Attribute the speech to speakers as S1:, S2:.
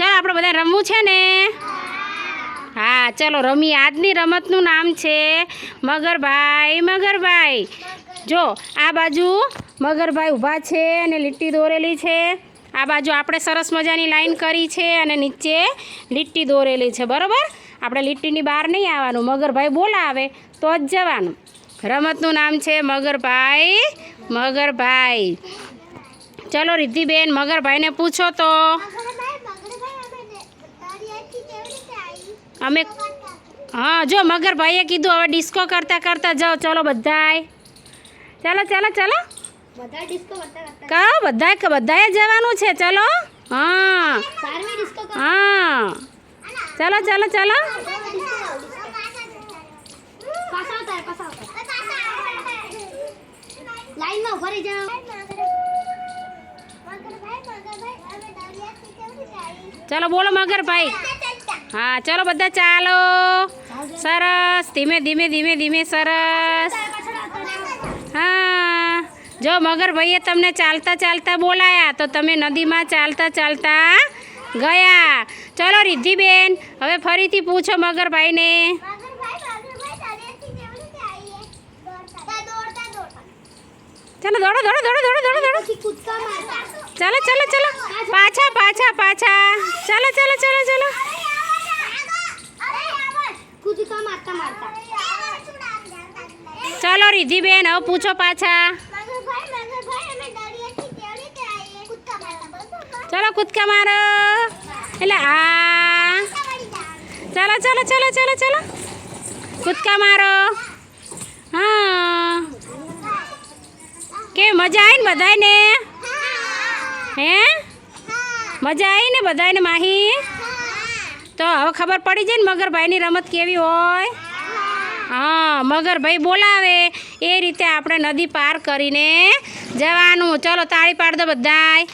S1: ચાલો, આપણે બધા રમવું છે ને? હા, ચલો રમી આજની રમતનું નામ છે મગરભાઈ મગરભાઈ. જો, આ બાજુ મગરભાઈ ઊભા છે અને લીટી દોરેલી છે. આ બાજુ આપણે સરસ મજાની લાઈન કરી છે અને નીચે લીટી દોરેલી છે. બરાબર? આપણે લીટીની બહાર નહીં આવવાનું. મગરભાઈ બોલાવે, તો જ જવાનું. રમતનું નામ છે મગરભાઈ મગરભાઈ. ચલો, રિદ્ધિબેન, મગરભાઈને પૂછો તો. અમે હા જો મગરભાઈએ કીધું હવે ડિસ્કો કરતા કરતા જાઓ. ચલો બધાય. ચાલો ચાલો ચાલો.
S2: બધા
S1: કહો બધાય બધાએ જવાનું છે. ચલો. હા. હા. ચાલો ચાલો ચાલો.
S2: લાઈનમાં ઊભા રહી જાઓ.
S1: ચાલો બોલો મગરભાઈ. હા, ચલો બધા ચાલો. સરસ, ધીમે ધીમે ધીમે ધીમે સરસ. હા, જો મગરભાઈએ તમને ચાલતા ચાલતા બોલાયા, તો તમે નદીમાં ચાલતા ચાલતા ગયા. ચલો રિદ્ધિબેન, હવે ફરીથી પૂછો મગરભાઈને ચાલો દોડો દોડો દોડો દોડો દોડો દોડો. ચાલો ચાલો ચાલો, પાછા પાછા પાછા. ચાલો ચાલો ચાલો ચાલો. ચાલો રિદ્ધિબેન હવે પૂછો પાછા. ચલો કૂદકા મારો. એટલે આ. ચાલો ચાલો ચાલો ચાલો ચાલો. કૂદકા મારો. હા. કે મજા આવી ને બધાને હે? મજા આવી ને બધાને માહી? તો હવે ખબર પડી જાય ને મગરભાઈની રમત કેવી હોય? હા મગરભાઈ બોલાવે. એ રીતે આપણે નદી પાર કરીને જવાનું. ચલો, તાળી પાડ દો બધાય.